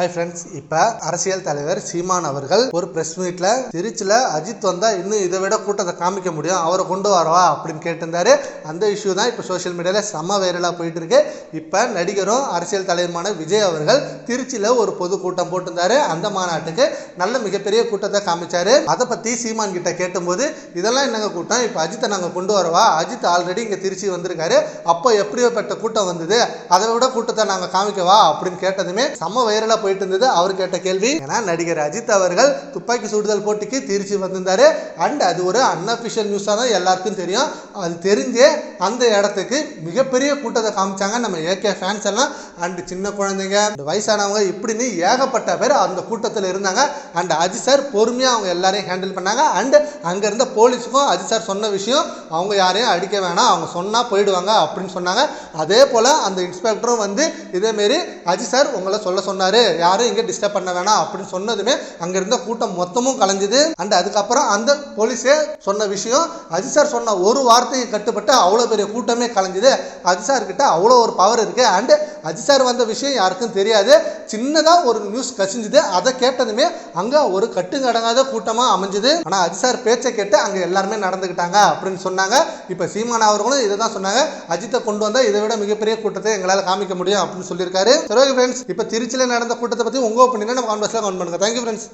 Hi friends இப்போ அரசியல் தலைவர் சீமான் அவர்கள் ஒரு பிரஸ் மீட்ல திருச்சியில் அஜித் வந்தா இன்னும் இதை விட கூட்டத்தை காமிக்க முடியும் அவரை கொண்டு வரவா அப்படின்னு கேட்டிருந்தாரு. அந்த இஷ்யூ தான் இப்போ சோஷியல் மீடியாவில் செம்ம வைரலாக போயிட்டு இருக்கு இப்போ நடிகரும் அரசியல் தலைவருமான விஜய் அவர்கள் திருச்சியில் ஒரு பொது கூட்டம் போட்டிருந்தாரு. அந்த மாநாட்டுக்கு நல்ல மிகப்பெரிய கூட்டத்தை காமிச்சாரு. அதை பற்றி சீமான் கிட்ட கேட்டும்போது இதெல்லாம் என்னங்க கூட்டம்? இப்போ அஜித்தை நாங்கள் கொண்டு வரவா? அஜித் ஆல்ரெடி இங்கே திருச்சி வந்திருக்காரு. அப்போ எப்படியோப்பட்ட கூட்டம் வந்தது. அதை விட கூட்டத்தை நாங்கள் காமிக்கவா? அப்படின்னு கேட்டதுமே செம்ம வைரலாக போயிட்டு இருந்தது அவர் கேட்ட கேள்வி ஏன்னா நடிகர் அஜித் அவர்கள் துப்பாக்கி சுடுதல் போட்டிக்கு திருச்சி வந்திருந்தாரு. அண்ட் அது ஒரு அன்அஃபிஷியல் நியூஸாக தான் எல்லாருக்கும் தெரியும். அது தெரிஞ்சே அந்த இடத்துக்கு மிகப்பெரிய கூட்டத்தை காமிச்சாங்க நம்ம ஏகே ஃபேன்ஸ் எல்லாம். அண்ட் சின்ன குழந்தைங்க வயசானவங்க இப்படின்னு ஏகப்பட்ட பேர் அந்த கூட்டத்தில் இருந்தாங்க. அண்ட் அஜித் சார் பொறுமையாக அவங்க எல்லாரையும் ஹேண்டில் பண்ணாங்க. அண்ட் அங்கே இருந்த போலீஸுக்கும் அஜித் சார் சொன்ன விஷயம் அவங்க யாரையும் அடிக்க வேணாம். அவங்க சொன்னால் போயிடுவாங்க அப்படின்னு சொன்னாங்க. அதே போல் அந்த இன்ஸ்பெக்டரும் வந்து இதேமாரி அஜித் சார் உங்களை சொல்ல சொன்னார். யாரும் இங்கே டிஸ்டர்ப் பண்ண வேணாம் அப்படின்னு சொன்னதுமே அங்கே இருந்த கூட்டம் மொத்தமும் கலைஞ்சுது. அண்ட் அதுக்கப்புறம் அந்த போலீஸே சொன்ன விஷயம் அஜித் சார் சொன்ன ஒரு வார்த்தையை கட்டுப்பட்டு அவ்வளோ பெரிய கூட்டமே கலைஞ்சுது. அஜி சார் கிட்ட அவ்வளோ ஒரு பவர் இருக்கு. அண்ட் அஜி சார் வந்த விஷயம் யாருக்கும் தெரியாது. சின்னதாக ஒரு நியூஸ் கசிஞ்சுது. அதை கேட்டதுமே அங்கே ஒரு கட்டுங்கடங்காத கூட்டமாக அமைஞ்சுது. ஆனால் அஜி சார் பேச்சை கேட்டு அங்கே எல்லாருமே நடந்துக்கிட்டாங்க அப்படின்னு சொன்னாங்க. இப்போ சீமான் அவர்களும் இதை தான் சொன்னாங்க. அஜித்தை கொண்டு வந்தால் இதை விட மிகப்பெரிய கூட்டத்தை எங்களால் காமிக்க முடியும் அப்படின்னு சொல்லியிருக்காரு. சரி ஓகே ஃப்ரெண்ட்ஸ் இப்போ திருச்சியில் நடந்த கூட்டத்தை பற்றி உங்கள் ஒப்பீனியனை நம்ம கான்வர்ஸில் கவுண்ட் பண்ணுங்கள் தேங்க்யூ ஃப்ரெண்ட்ஸ்